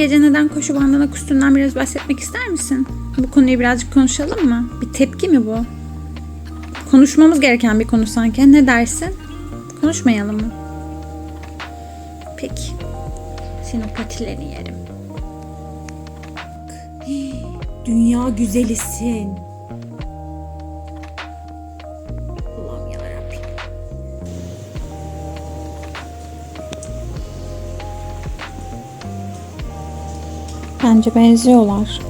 gece neden koşu bandına kustuğundan biraz bahsetmek ister misin? Bu konuyu birazcık konuşalım mı? Bir tepki mi bu? Konuşmamız gereken bir konu sanki. Ne dersin? Konuşmayalım mı? Peki. Senin patilerini yerim. Dünya güzelisin. Bence benziyorlar.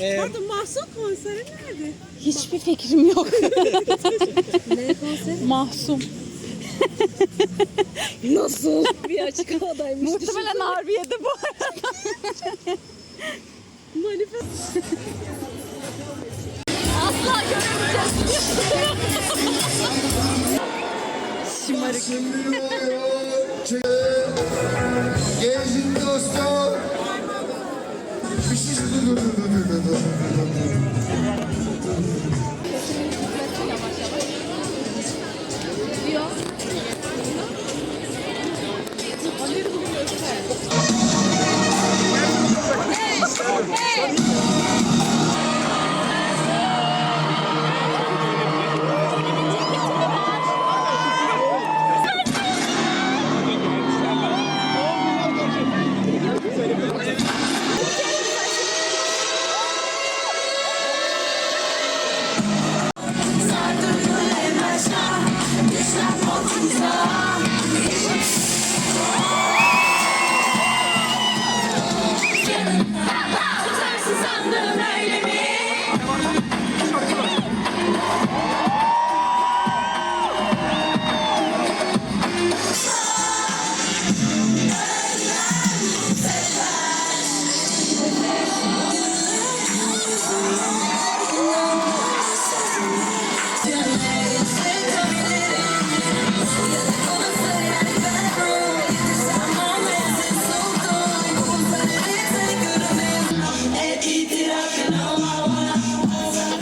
Ee, Pardon Mahsun konseri nerede? Hiçbir fikrim yok. Ne konseri? Mahsum. Nasıl? bir açık havadaymış. Muhtemelen Harbiye'de bu arada. Manifest. Asla göremeyeceğiz. Şımarık. Gezin dostum. Bir şey dur it up and now I wanna.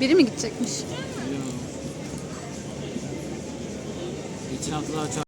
Biri mi gidecekmiş? Geçen hafta daha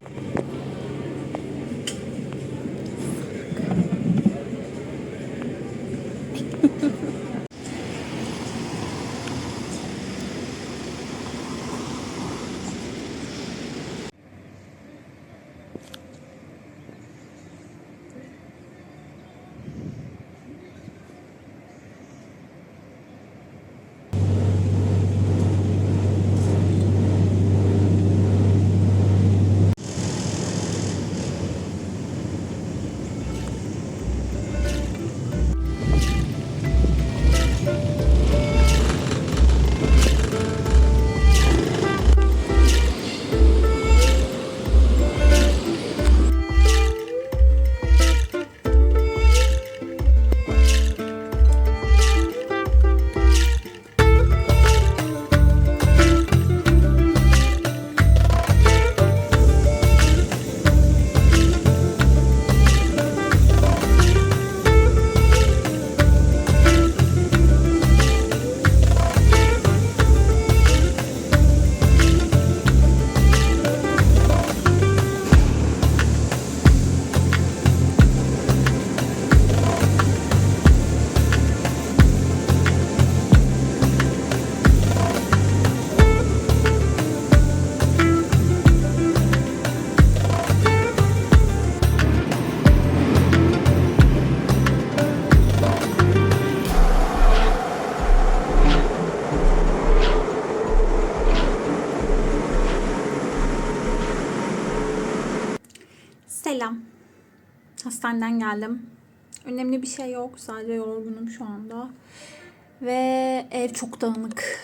Hastaneden geldim. Önemli bir şey yok. Sadece yorgunum şu anda. Ve ev çok dağınık.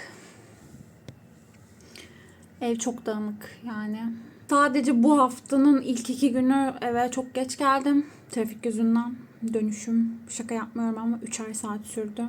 Ev çok dağınık yani. Sadece bu haftanın ilk iki günü eve çok geç geldim. Trafik yüzünden. Dönüşüm şaka yapmıyorum ama üçer saat sürdü.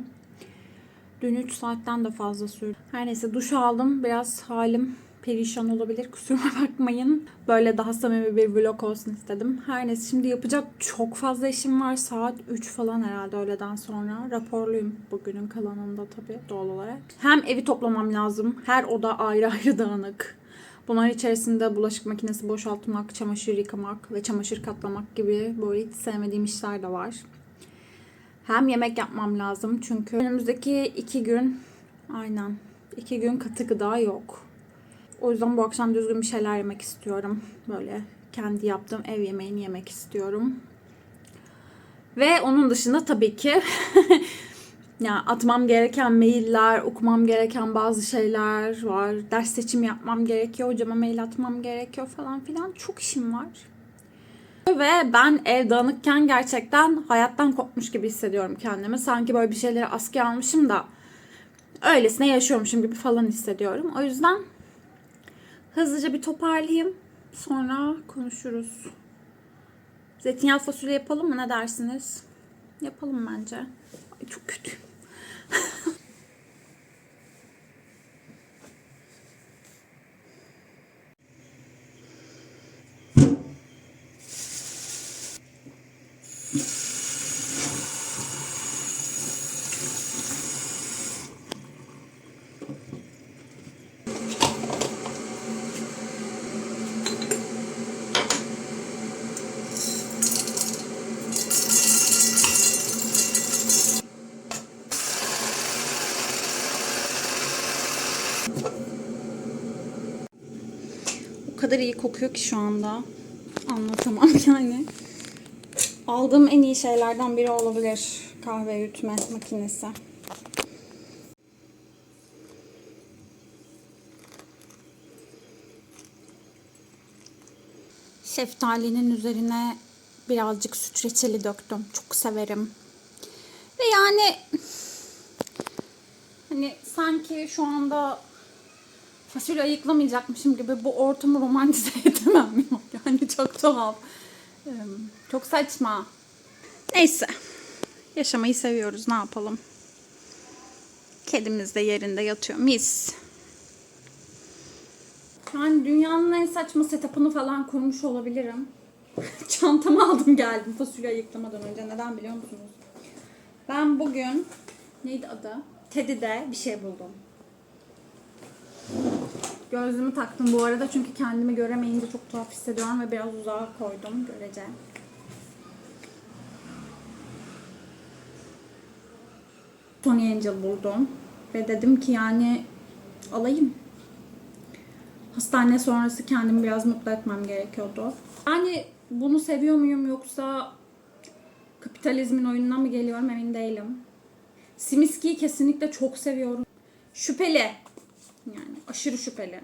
Dün 3 saatten de fazla sürdü. Her neyse duş aldım. Biraz halim perişan olabilir. Kusuruma bakmayın. Böyle daha samimi bir vlog olsun istedim. Her neyse şimdi yapacak çok fazla işim var. Saat 3 falan herhalde öğleden sonra. Raporluyum bugünün kalanında tabii doğal olarak. Hem evi toplamam lazım. Her oda ayrı ayrı dağınık. Bunlar içerisinde bulaşık makinesi boşaltmak, çamaşır yıkamak ve çamaşır katlamak gibi böyle hiç sevmediğim işler de var. Hem yemek yapmam lazım çünkü önümüzdeki iki gün aynen iki gün katı gıda yok. O yüzden bu akşam düzgün bir şeyler yemek istiyorum. Böyle kendi yaptığım ev yemeğini yemek istiyorum. Ve onun dışında tabii ki ya atmam gereken mailler, okumam gereken bazı şeyler var. Ders seçimi yapmam gerekiyor, hocama mail atmam gerekiyor falan filan. Çok işim var. Ve ben ev dağınıkken gerçekten hayattan kopmuş gibi hissediyorum kendimi. Sanki böyle bir şeyleri askıya almışım da öylesine yaşıyormuşum gibi falan hissediyorum. O yüzden hızlıca bir toparlayayım. Sonra konuşuruz. Zeytinyağlı fasulye yapalım mı? Ne dersiniz? Yapalım bence. Ay çok kötü. kadar iyi kokuyor ki şu anda. Anlatamam yani. Aldığım en iyi şeylerden biri olabilir. Kahve öğütme makinesi. Şeftalinin üzerine birazcık süt reçeli döktüm. Çok severim. Ve yani hani sanki şu anda fasulye ayıklamayacakmışım gibi bu ortamı romantize edemem. Yani çok tuhaf. Çok saçma. Neyse. Yaşamayı seviyoruz. Ne yapalım? Kedimiz de yerinde yatıyor. Mis. Yani dünyanın en saçma setup'ını falan kurmuş olabilirim. Çantamı aldım geldim fasulye ayıklamadan önce. Neden biliyor musunuz? Ben bugün neydi adı? Teddy'de bir şey buldum. Gözlüğümü taktım bu arada çünkü kendimi göremeyince çok tuhaf hissediyorum ve biraz uzağa koydum görece. Tony Angel buldum ve dedim ki yani alayım. Hastane sonrası kendimi biraz mutlu etmem gerekiyordu. Yani bunu seviyor muyum yoksa kapitalizmin oyununa mı geliyorum emin değilim. Simiski'yi kesinlikle çok seviyorum. Şüpheli. Yani aşırı şüpheli.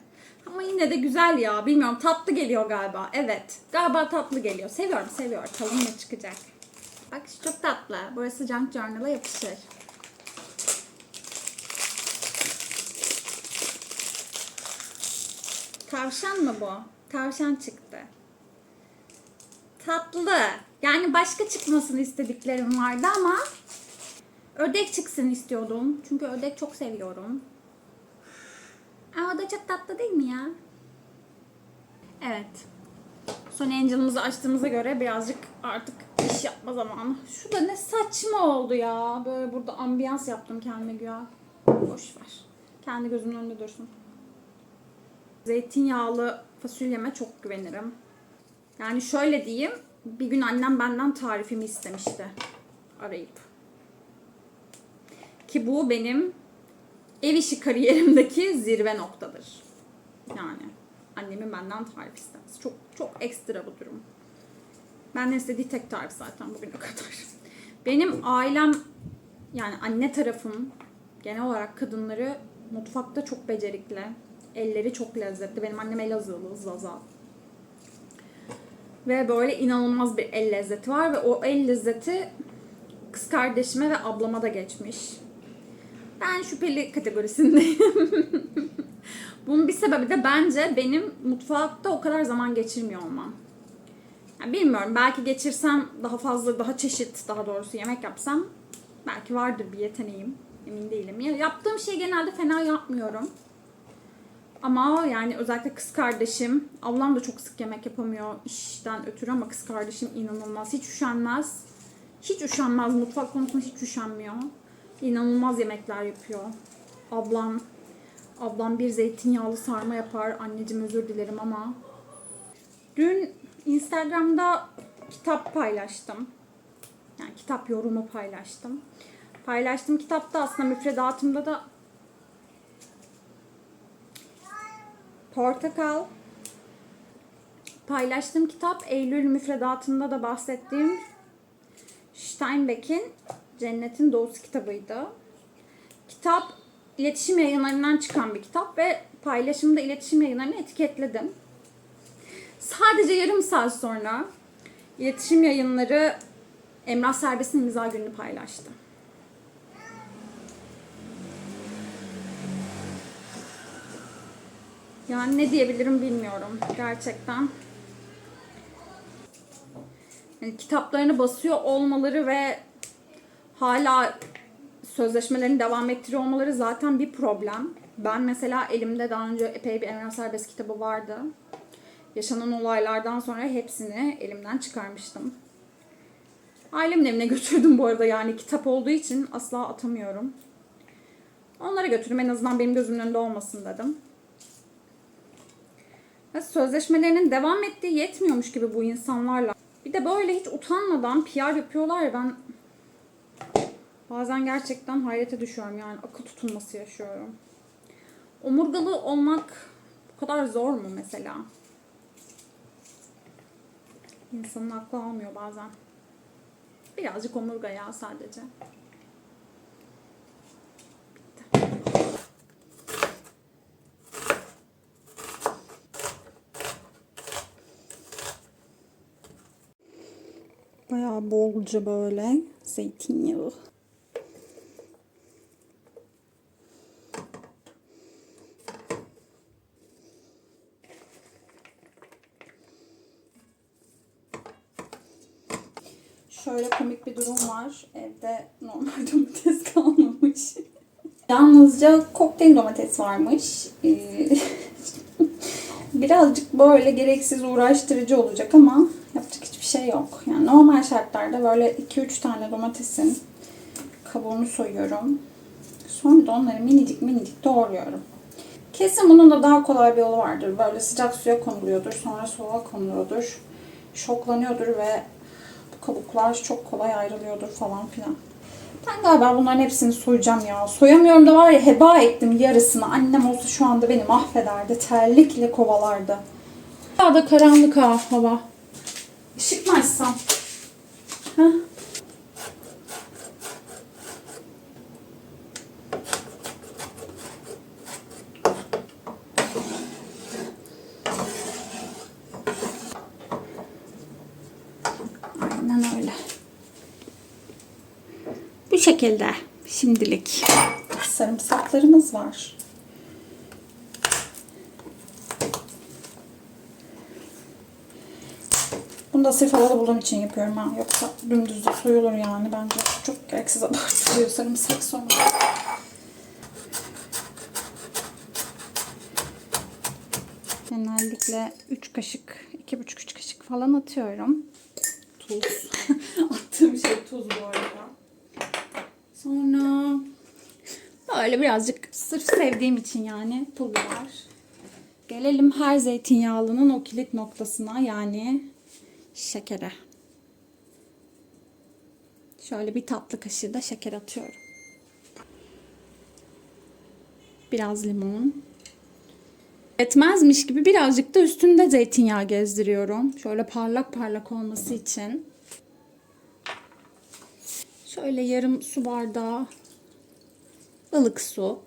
Ama yine de güzel ya. Bilmiyorum tatlı geliyor galiba. Evet. Galiba tatlı geliyor. Seviyorum seviyorum. Bakalım ne çıkacak. Bak şu çok tatlı. Burası Junk Journal'a yapışır. Tavşan mı bu? Tavşan çıktı. Tatlı. Yani başka çıkmasını istediklerim vardı ama ördek çıksın istiyordum. Çünkü ördek çok seviyorum. Ama o da çok tatlı değil mi ya? Evet. Son Angel'ımızı açtığımıza göre birazcık artık iş yapma zamanı. Şu da ne saçma oldu ya. Böyle burada ambiyans yaptım kendime güya. Boş ver. Kendi gözümün önünde dursun. Zeytinyağlı fasulyeme çok güvenirim. Yani şöyle diyeyim. Bir gün annem benden tarifimi istemişti. Arayıp. Ki bu benim ev işi kariyerimdeki zirve noktadır. Yani annemin benden tarif istemesi. Çok çok ekstra bu durum. Benden istediği tek tarif zaten bugüne kadar. Benim ailem yani anne tarafım genel olarak kadınları mutfakta çok becerikli. Elleri çok lezzetli. Benim annem Elazığlı, Zaza. Ve böyle inanılmaz bir el lezzeti var ve o el lezzeti kız kardeşime ve ablama da geçmiş. Ben şüpheli kategorisindeyim. Bunun bir sebebi de bence benim mutfakta o kadar zaman geçirmiyor olmam. Yani bilmiyorum belki geçirsem daha fazla daha çeşit daha doğrusu yemek yapsam belki vardır bir yeteneğim. Emin değilim. Ya, yaptığım şeyi genelde fena yapmıyorum. Ama yani özellikle kız kardeşim, ablam da çok sık yemek yapamıyor işten ötürü ama kız kardeşim inanılmaz. Hiç üşenmez. Hiç üşenmez. Mutfak konusunda hiç üşenmiyor. İnanılmaz yemekler yapıyor. Ablam ablam bir zeytinyağlı sarma yapar. Anneciğim özür dilerim ama dün Instagram'da kitap paylaştım. Yani kitap yorumu paylaştım. Paylaştığım kitapta aslında müfredatımda da Portakal. Paylaştığım kitap Eylül müfredatında da bahsettiğim Steinbeck'in Cennetin Doğusu kitabıydı. Kitap iletişim yayınlarından çıkan bir kitap ve paylaşımda iletişim yayınlarını etiketledim. Sadece yarım saat sonra iletişim yayınları Emrah Serbest'in imza gününü paylaştı. Yani ne diyebilirim bilmiyorum gerçekten. Yani kitaplarını basıyor olmaları ve hala sözleşmelerini devam ettiriyor olmaları zaten bir problem. Ben mesela elimde daha önce epey bir Emrah Serbest kitabı vardı. Yaşanan olaylardan sonra hepsini elimden çıkarmıştım. Ailemin evine götürdüm bu arada yani kitap olduğu için asla atamıyorum. Onlara götürdüm en azından benim gözümün önünde olmasın dedim. Ve sözleşmelerinin devam ettiği yetmiyormuş gibi bu insanlarla. Bir de böyle hiç utanmadan PR yapıyorlar ya ben bazen gerçekten hayrete düşüyorum yani akıl tutulması yaşıyorum. Omurgalı olmak bu kadar zor mu mesela? İnsanın aklı almıyor bazen. Birazcık omurga ya sadece. Bayağı bolca böyle zeytinyağı. Şöyle komik bir durum var. Evde normal domates kalmamış. Yalnızca kokteyl domates varmış. Ee, Birazcık böyle gereksiz uğraştırıcı olacak ama yapacak hiçbir şey yok. Yani normal şartlarda böyle 2-3 tane domatesin kabuğunu soyuyorum. Sonra da onları minicik minicik doğruyorum. Kesin bunun da daha kolay bir yolu vardır. Böyle sıcak suya konuluyordur, sonra soğuğa konuluyordur. Şoklanıyordur ve kabuklar çok kolay ayrılıyordur falan filan. Ben galiba bunların hepsini soyacağım ya. Soyamıyorum da var ya heba ettim yarısını. Annem olsa şu anda beni mahvederdi. Terlikle kovalardı. Daha da karanlık ha hava. Işık mı açsam? Heh. Aynen öyle. Bu şekilde şimdilik. Sarımsaklarımız var. Bunu da sırf havalı bulduğum için yapıyorum ha. Yoksa dümdüz de soyulur yani bence. Çok gereksiz abartılıyor sarımsak sonra. Genellikle 3 kaşık, 2,5-3 kaşık falan atıyorum. Tuz. Attığım şey tuz bu arada. Sonra böyle birazcık sırf sevdiğim için yani pul biber. Gelelim her zeytinyağlının o kilit noktasına yani şekere. Şöyle bir tatlı kaşığı da şeker atıyorum. Biraz limon. Etmezmiş gibi birazcık da üstünde zeytinyağı gezdiriyorum. Şöyle parlak parlak olması için. Şöyle yarım su bardağı ılık su.